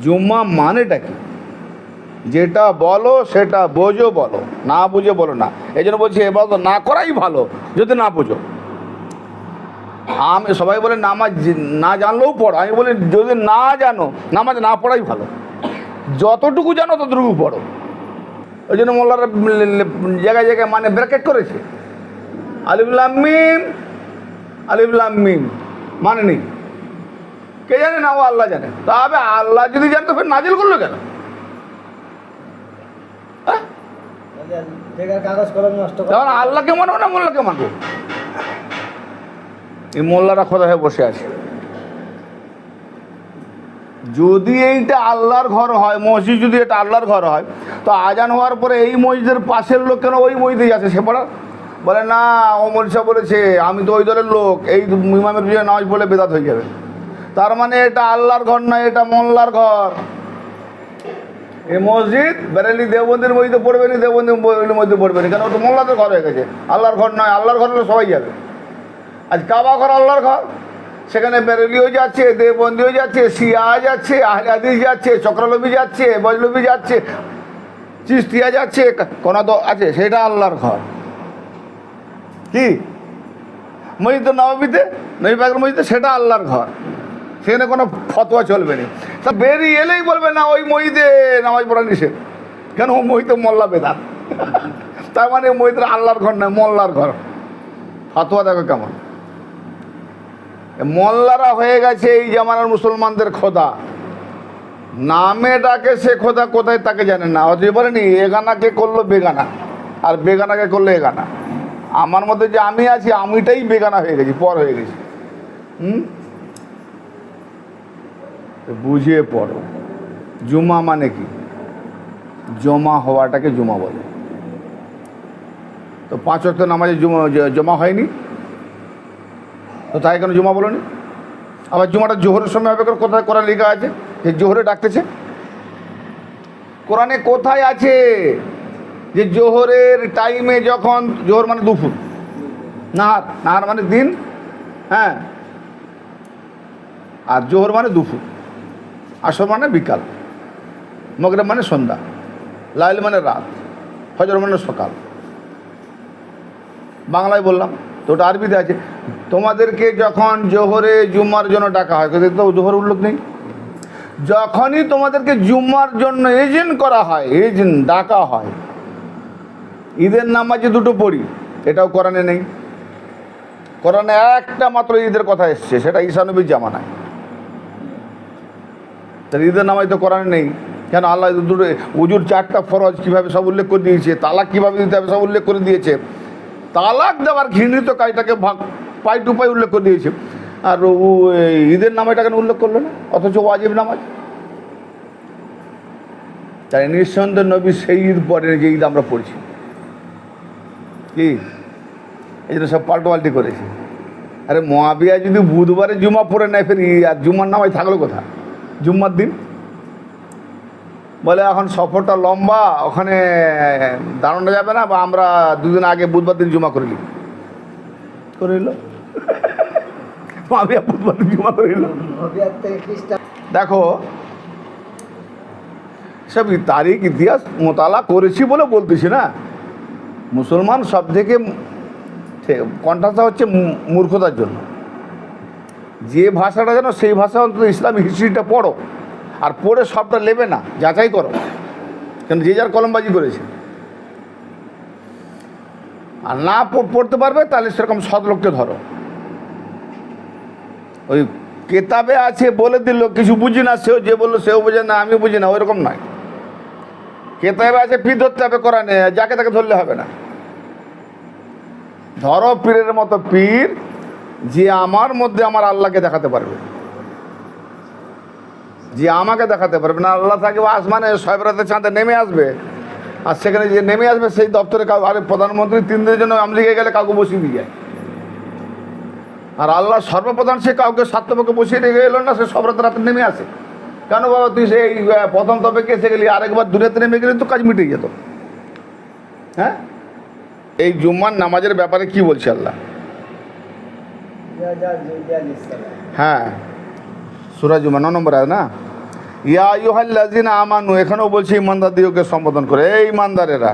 জুম্মা মানেটা কি? যেটা বলো, সেটা বোঝো বলো। না বুঝে বলো না। এই জন্য বলছি, এবার তো না করাই ভালো, যদি না বুঝো। আমি, সবাই বলে নামাজ না জানলেও পড়ো। আমি বলি, যদি না জানো, নামাজ না পড়াই ভালো। যতটুকু জানো, ততটুকু পড়ো। ওই জন্য মোল্লারা জায়গায় জায়গায় মানে ব্র্যাকেট করেছে। আলিফুল্লামিম আলিফুল্লামিম মানে নেই। কে জানে না ও আল্লাহ জানে। তবে আল্লাহ যদি জানতো, ফের নাজিল করল কেন? হ্যাঁ? তখন আল্লাহকে মানবো না মোল্লাকে মানবো? এই মোল্লারা খোদা হয়ে বসে আছে। যদি এইটা আল্লাহর ঘর হয়, মসজিদ যদি এটা আল্লাহর ঘর হয়, তো আজান হওয়ার পরে এই মসজিদের পাশের লোক কেন ওই মসজিদে যাচ্ছে সে পড়া বলে, না ও মনীষা বলেছে, আমি তো ওই দলের লোক, এই ইমামের নামাজ বলে বেদাত হয়ে যাবে। তার মানে এটা আল্লাহর ঘর নয়, এটা মোল্লার ঘর। এই মসজিদ বেরেলি দেবন্দির মধ্যে পড়বে না দেবন্দির মধ্যে পড়বে না। কেন? ওটা মোল্লাদের ঘর হয়ে গেছে। আল্লাহর ঘর নয়, আল্লাহর ঘর হলে সবাই যাবে। আজ কাবা ঘর আল্লাহর ঘর। সেখানে বেরেলিও যাচ্ছে দেবন্দিও যাচ্ছে সিয়া যাচ্ছে আহলে হাদিস যাচ্ছে চক্রলবি যাচ্ছে বজলবি যাচ্ছে, চিস্তিয়া যাচ্ছে কোন আছে, সেটা আল্লাহর ঘর। কি? মসজিদ নবমীতে, নবী পাকের মসজিদে সেটা আল্লাহর ঘর। সেখানে কোনো ফতোয়া চলবে না। তা বেরিয়ে এলেই বলবে, না, ওই মহিদে, নামাজ পড়া নিষেধ। কেন, ও মহিতে মোল্লা বেদাত। তার মানে মহিদের আল্লাহর ঘর নয়, মোল্লার ঘর। ফতোয়া দেখো কেমন। মোল্লারা হয়ে গেছে এই জামানার মুসলমানদের খোদা। নামে ডাকে সে খোদা, কোথায় তাকে জানে না। অথচ বলেনি, এগানাকে করল বেগানা, আর বেগানাকে করল এগানা। আমার মধ্যে যে আমি আছি, আমিটাই বেগানা হয়ে গেছি, পর হয়ে গেছি। হুম? তো বুঝিয়ে পড়ো। জুমা মানে কি? জমা হওয়াটাকে জুমা বলে। তো পাঁচ অক্ট নামাজে জমা জমা হয়নি? তো তাই কেন জমা বলনি? আবার জুমাটা জোহরের সময় হবে? কোথায় কোরআন লেখা আছে? যে জোহরে ডাকতেছে। কোরআনে কোথায় আছে? যে জোহরের টাইমে যখন, জোহর মানে দুপুর, নাহার নাহার মানে দিন হ্যাঁ আর জোহর মানে দুপুর। আসর মানে বিকাল, মগরব মানে সন্ধ্যা, লাইল মানে রাত, ফজর মানে সকাল। বাংলায় বললাম, তো ওটা আরবিতে আছে। তোমাদেরকে যখন জোহরে জুম্মার জন্য ডাকা হয় তো জোহর উল্লেখ নেই। যখনই তোমাদেরকে জুম্মার জন্য এজেন্ট করা হয় এজেন্ট ডাকা হয়, ঈদের নামাজে দুটো পড়ি, এটাও কোরআনে নেই। কোরআনে একটা মাত্র ঈদের কথা এসছে, সেটা ঈশানবীর জামানায়। তাহলে ঈদের নামাজ তো করার নেই। কেন আল্লাহ দুটো উজুর চারটা ফরজ কীভাবে সব উল্লেখ করে দিয়েছে? তালাক কীভাবে দিতে হবে সব উল্লেখ করে দিয়েছে। তালাক দেওয়ার ঘৃণিত কাজটাকে ভাগ, পাই টু পাই উল্লেখ করে দিয়েছে। আর ঈদের নামাজটা কেন উল্লেখ করল না? অথচ ওয়াজিব নামাজ। তাই নিঃসন্দেহ নবী সেই ঈদ পরে যে ঈদ আমরা পড়ছি। কি? এই জন্য সব পাল্টোপাল্টি করেছে। আরে মহাবিয়া যদি বুধবারে জুমা পড়ে নেয়, ফের আর জুমার নামাজ থাকল কোথা জুম্মার দিন। বলে এখন সফরটা লম্বা ওখানে দাঁড়ানো যাবে না? বা আমরা দুদিন আগে বুধবার দিন জুমা করে নিই। করে নিল। বুধবার দিন জমা করে নিল দেখো সব তারিখ ইতিহাস মোতালা করেছি বলে বলতেছি না? মুসলমান সব থেকে কন্টাসটা হচ্ছে মূর্খতার জন্য। যে ভাষাটা জানো, সেই ভাষা অন্তত ইসলামী হিস্ট্রিটা পড়ো। আর পড়ে সবটা নেবে না, যাচাই করো। কেন যে যার কলমবাজি করেছে। আর না প- পড়তে পারবে, তাহলে সেরকম সৎ লোককে ধরো। ওই কেতাবে আছে বলে দিল, কিছু বুঝি না, সেও যে বলল সেও বোঝে না আমি বুঝি না, ওইরকম নয়। কেতাবে আছে, পীর ধরতে হবে করা কোরআনে, যাকে তাকে ধরলে হবে না। ধরো পীরের মতো পীর যে আমার মধ্যে আমার আল্লাহকে দেখাতে পারবে। যে আমাকে দেখাতে পারবে না, আল্লাহ থাকবে আসমানে সয়বরাতে চাঁদে নেমে আসবে। আর সেখানে যে নেমে আসবে, সেই দপ্তরে আরে প্রধানমন্ত্রী তিন দিনের জন্য আমেরিকায় গেলে কাউকে বসিয়ে দিয়ে যায়। আর আল্লাহ সর্বপ্রধান, সে কাউকে সাত্যপক্ষে বসিয়ে রেখে এলো না, সে সব রাতে নেমে আসে। কেন বাবা, তুই সেই প্রথম তবে এসে গেলি? আরেকবার দূরেতে নেমে গেলে তো কাজ মিটে যেত। হ্যাঁ? এই জুম্মার নামাজের ব্যাপারে কি বলছে আল্লাহ ইয়া যা জুলিয়া ইসলাম হ্যাঁ। সুরা জুমা ন নম্বর আছে না? ইয়া ইউহাল্লাজিনা আমানু, এখানেও বলছে ইমানদার দিওকে সম্বোধন করে এই ইমানদারেরা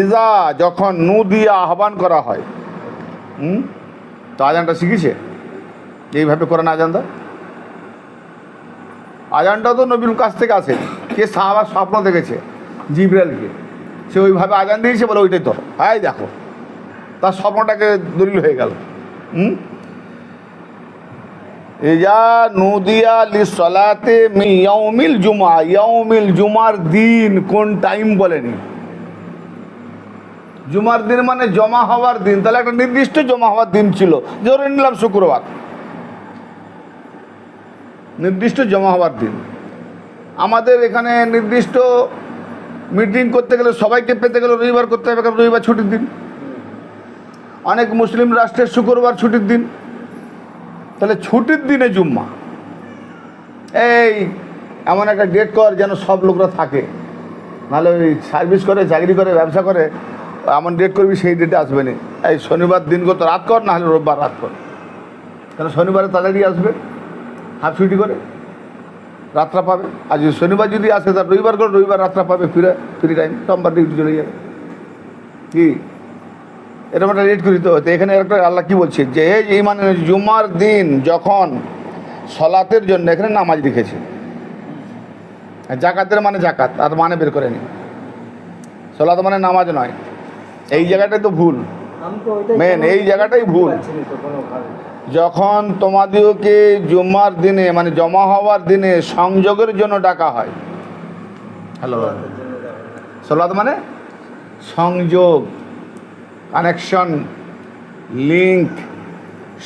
ইজা যখন নু দিয়ে আহ্বান করা হয়, হুম? তো আজানটা শিখেছে? এইভাবে করেন আজানটা আজানটা তো নবীর কাছ থেকে আসে কে সাহাবার স্বপ্ন দেখেছে জিব্রাইলকে, সে ওইভাবে আজান দিয়েছে বলে ওইটাই তো। হাই দেখো, তার স্বপ্নটাকে দলিল হয়ে গেল, হুম? এজা নদিয়া লি সলাতে মি ইয়াউমিল জুমা, ইয়াউমিল জুমার দিন কোন টাইম বলেনি? জুমার দিন মানে জমা হওয়ার দিন। তাহলে একটা নির্দিষ্ট জমা হওয়ার দিন ছিল। ধরে নিলাম শুক্রবার। নির্দিষ্ট জমা হওয়ার দিন। আমাদের এখানে নির্দিষ্ট মিটিং করতে গেলে সবাইকে পেতে গেলে রবিবার করতে হবে, কারণ রবিবার ছুটির দিন। অনেক মুসলিম রাষ্ট্রের শুক্রবার ছুটির দিন। তাহলে ছুটির দিনে জুম্মা। এই, এমন একটা ডেট কর যেন সব লোকরা থাকে। নাহলে ওই সার্ভিস করে, চাকরি করে, ব্যবসা করে, এমন ডেট করবি সেই ডেটে আসবে না। এই শনিবার দিন কত রাত কর, নাহলে রোববার রাত কর। কেন শনিবারে তাড়াতাড়ি আসবে? হাফ ছুটি করে। রাত্রা পাবে। আর যদি শনিবার যদি আসে তার রবিবার করে, রবিবার রাত্রা পাবে, ফিরে, ফ্রি টাইম সোমবার ডিউটি চলে যাবে। কি? এরকম একটা রেট করি তো। তো এখানে একটা আল্লাহ কি বলছে? যে এই মানে জুমার দিন যখন সলাতের জন্য এখানে নামাজ লিখেছে। জাকাতের মানে জাকাত আর মানে বের করে নি সলাত মানে নামাজ নয়। এই জায়গাটাই তো ভুল। কোনো- এই জায়গাটাই ভুল। যখন তোমাদেরকে জুম্মার দিনে মানে জমা হওয়ার দিনে সংযোগের জন্য ডাকা হয়। হ্যালো। সলাত মানে সংযোগ। কানেকশন লিঙ্ক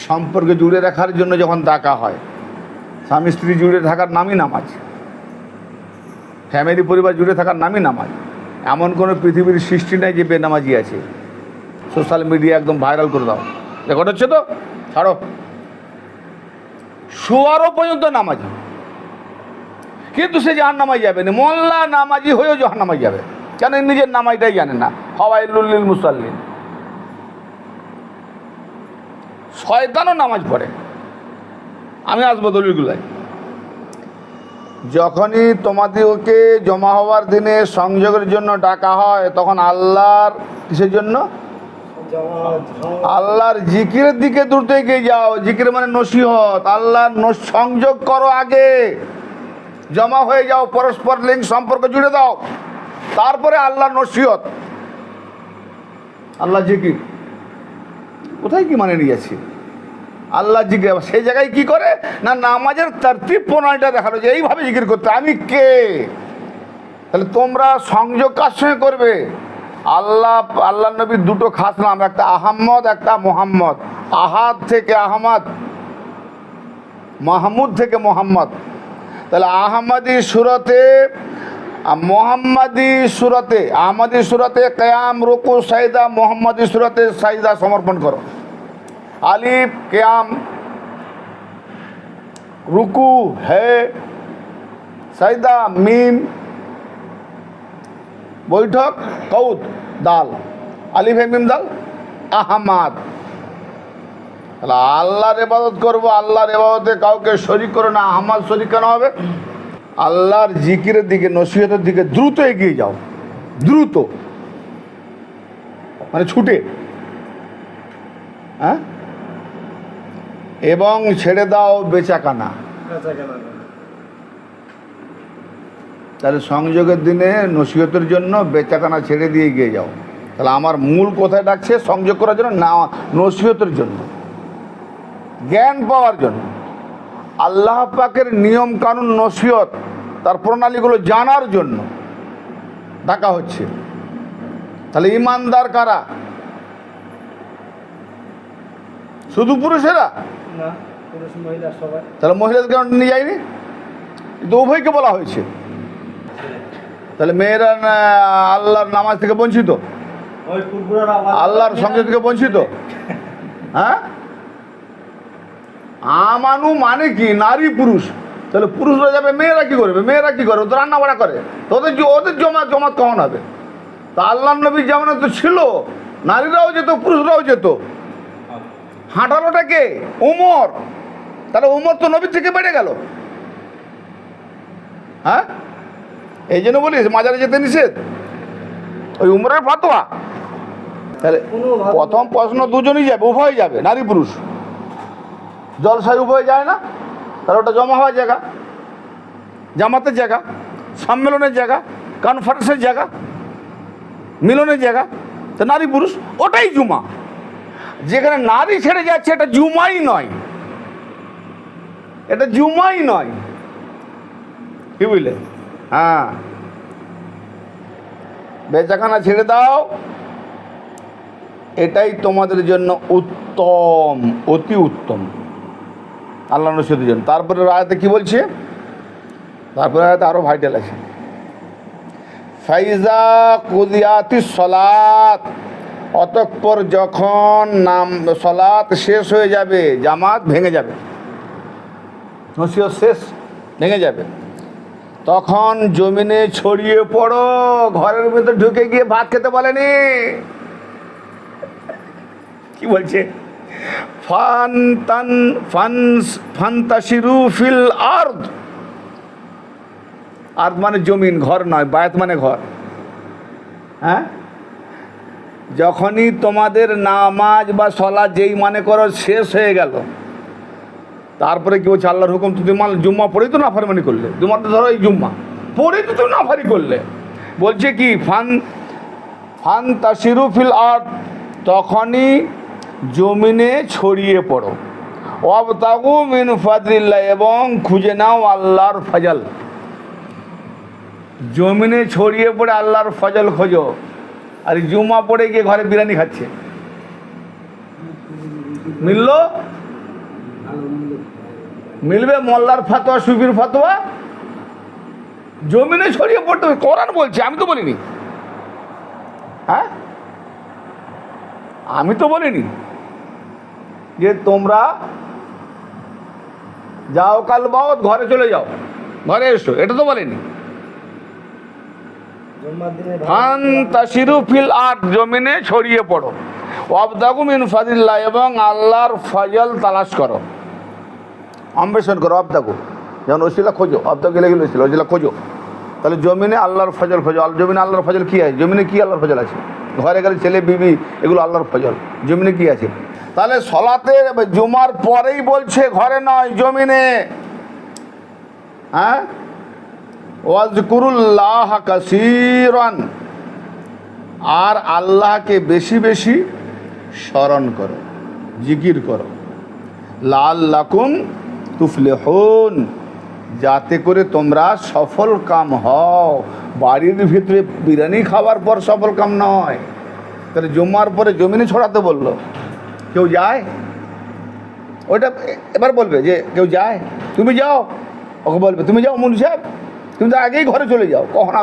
সম্পর্কে জুড়ে রাখার জন্য যখন ডাকা হয়, স্বামী স্ত্রী জুড়ে থাকার নামই নামাজ ফ্যামিলি পরিবার জুড়ে থাকার নামই নামাজ, এমন কোনো পৃথিবীর সৃষ্টি নেই যে বেনামাজি আছে। সোশ্যাল মিডিয়া একদম ভাইরাল করে দাও। রেকর্ড হচ্ছে তো? ছাড়ো। শোয়ারও পর্যন্ত নামাজি। কিন্তু সে জাহান নামাই যাবে না। মোল্লা নামাজি হয়েও জাহান নামাই যাবে। কেন? নিজের নামাইটাই জানে না। হওয়াই লুল্লিল মুসাল্লিন। শয়তানও নামাজ পড়ে। আমি আসব দলিলগুলাই যখনই তোমাদেরকে জমা হওয়ার দিনে সংযোগের জন্য ডাকা হয়, তখন আল্লাহর কিসের জন্য? আল্লাহর জিকিরের দিকে দ্রুত এগিয়ে যাও। জিকির মানে নসিহত। আল্লাহর সংযোগ করো আগে। জমা হয়ে যাও, পরস্পর লিঙ্ক সম্পর্ক জুড়ে দাও। তারপরে আল্লাহর নসিহত। আল্লাহ জিকির। কোথায় কি মানে নিয়ে যাচ্ছি? আল্লাহ জিকির সেই জায়গায় কি করে? না নামাজের তার্তিব প্রণালীটা দেখাল যে এইভাবে জিকির করতে। আমি কে? তাহলে তোমরা সংযোগ কার সঙ্গে করবে? আল্লাহ আল্লাহ নবীর দুটো খাস নাম, একটা আহম্মদ, একটা মোহাম্মদ। আহাদ থেকে আহমদ মাহমুদ থেকে মোহাম্মদ। তাহলে আহমদি সুরতে, মোহাম্মদি সুরতে আহমদি সুরতে কেয়াম, রুকু, সাইদা, মোহাম্মদি সুরতে সাইদা সমর্পণ করো। আলিফ, কেয়াম, রুকু, হে, সাইদা, মিম, বৈঠক কৌদ দাল। আলিফ, হে, মিম, দাল, আহমাদ। আল্লাহর এবাদত করব, আল্লাহর এবাদতে কাউকে শরিক করো না, আহমাদ শরিক কেন হবে? আল্লাহর জিকিরের দিকে, নসিহতের দিকে দ্রুত এগিয়ে যাও। দ্রুত। মানে ছুটে। হ্যাঁ? এবং ছেড়ে দাও বেচাকানা। তাহলে সংযোগের দিনে নসিহতের জন্য বেচাকানা ছেড়ে দিয়ে গিয়ে যাও। তাহলে আমার মূল কোথায় ডাকছে সংযোগ করার জন্য না নসিহতের জন্য। জ্ঞান পাওয়ার জন্য। আল্লাহ পাকের নিয়ম কানুন নসিহত তার প্রণালীগুলো জানার জন্য ডাকা হচ্ছে। তাহলে ইমানদার কারা? শুধু পুরুষেরা? না পুরুষ মহিলা সবাই। তাহলে মহিলাদের কেন নিয়ে যায়নি? কিন্তু উভয়কে বলা হয়েছে। তাহলে মেয়েরা না আল্লাহর নামাজ থেকে বঞ্চিত? আল্লাহর সঙ্গে থেকে বঞ্চিত? হ্যাঁ? আমানু মানে কি? নারী পুরুষ। তাহলে পুরুষরা যাবে মেয়েরা কি করবে? মেয়েরা কি করে? ওদের রান্না বাড়া করে। তো ওদের জমা জমাত কখন হবে? তা আল্লাহ নবী যেমন তো ছিল নারীরাও যেত পুরুষরাও যেত। হাঁটালোটা কে? তাহলে উমর তো নবীর থেকে বেড়ে গেল। হ্যাঁ? এই জন্য বলিস, মাজারে যেতে নিষেধ? ওই উমরের ফাতোয়া। তাহলে প্রথম প্রশ্ন দুজনই যাবে, উভয় যাবে, নারী পুরুষ। জলসায় উভয় যায় না? তাহলে ওটা জমা হওয়ার জায়গা। জামাতের জায়গা, সম্মেলনের জায়গা কনফারেন্সের জায়গা, মিলনের জায়গা। তো নারী পুরুষ, ওটাই জুমা। যেখানে নারী ছেড়ে যাচ্ছে, এটা জুমাই নয়। এটা জুমাই নয়। কি বুঝলে? হ্যাঁ। বেচাখানা ছেড়ে দাও। এটাই তোমাদের জন্য উত্তম, অতি উত্তম। আল্লাহ নসিদের জন্য তারপরে রায়তে কি বলছে? তারপরে রায়তে আরও ভাইটাল আছে। ফাইজা কুদিয়াতি সলাত। অতঃপর যখন নাম সলাত শেষ হয়ে যাবে, জামাত ভেঙে যাবে। শেষ, ভেঙে যাবে। তখন জমিনে ছড়িয়ে পড়ো, ঘরের ভিতর ঢুকে গিয়ে ভাত খেতে বলেনি। কি বলছে? ফান তান, ফান, ফান্তাসিরু ফিল আর্দ। আর্দ মানে জমিন, ঘর নয়, বায়াত মানে ঘর। হ্যাঁ? যখনই তোমাদের নামাজ বা সলা যেই মানে করো, শেষ হয়ে গেল। তারপরে কি বলছে, আল্লাহর হুকুম, তুমি মাল জুম্মা পড়েই তো নাফারমানি করলে। জুম্মা তো ধরো এই জুম্মা। পড়েই তো তুমি নাফারি করলে। বলছে কি, ফান ফান তাসিরু ফিল আর্দ, তখনই জমিনে ছড়িয়ে পড়ো। অবতাগু মিন ফাদরিল্লাহ এবং খুঁজে নাও আল্লাহর ফজল। জমিনে ছড়িয়ে পড়ে আল্লাহর ফজল খোঁজো। আর জুমা পড়ে গিয়ে ঘরে বিরিয়ানি খাচ্ছে। মিলল? মিলবে মোল্লার ফাতোয়া, সুফির ফাতোয়া? জমিনে ছড়িয়ে পড়তে হবে, কোরআন বলছে, আমি তো বলিনি। হ্যাঁ? আমি তো বলিনি যে তোমরা যাও কাল বাওত ঘরে চলে যাও। ঘরে এসো, এটা তো বলেনি। দিনে ফিল আট জমিনে ছড়িয়ে পড়ো। অবদাগু মিন ফাদিল্লাহ এবং আল্লাহর ফজল তালাশ করো। অম্বেষণ করো অবদাগু যেমন ওসিলা খোঁজো অবদাগু গেলে ওসিলা ওসিলা খোঁজো। তাহলে জমিনে আল্লাহর ফজল খোঁজো। জমিনে আল্লাহর ফজল কী আছে? জমিনে কী আল্লাহর ফজল আছে? ঘরে গেলে ছেলে, বিবি, এগুলো আল্লাহর ফজল। জমিনে কী আছে? তাহলে সলাতে জুমার পরেই বলছে, ঘরে নয়, জমিনে। হ্যাঁ? ওয়াজকুরুল্লাহ কাসিরান। আর আল্লাহকে বেশি বেশি স্মরণ করো, জিকির করো। লাল লাকুম তুফলে হন যাতে করে তোমরা সফল কাম হও। বাড়ির ভিতরে বিরিয়ানি খাওয়ার পর সফল কাম নয়। তাহলে জমার পরে জমিনে ছড়াতে বলল, কেউ যায়? ওইটা এবার বলবে যে, কেউ যায়? তুমি যাও। ওকে বলবে, তুমি যাও মুন সাহেব। তুমি তো আগেই ঘরে চলে যাও কখন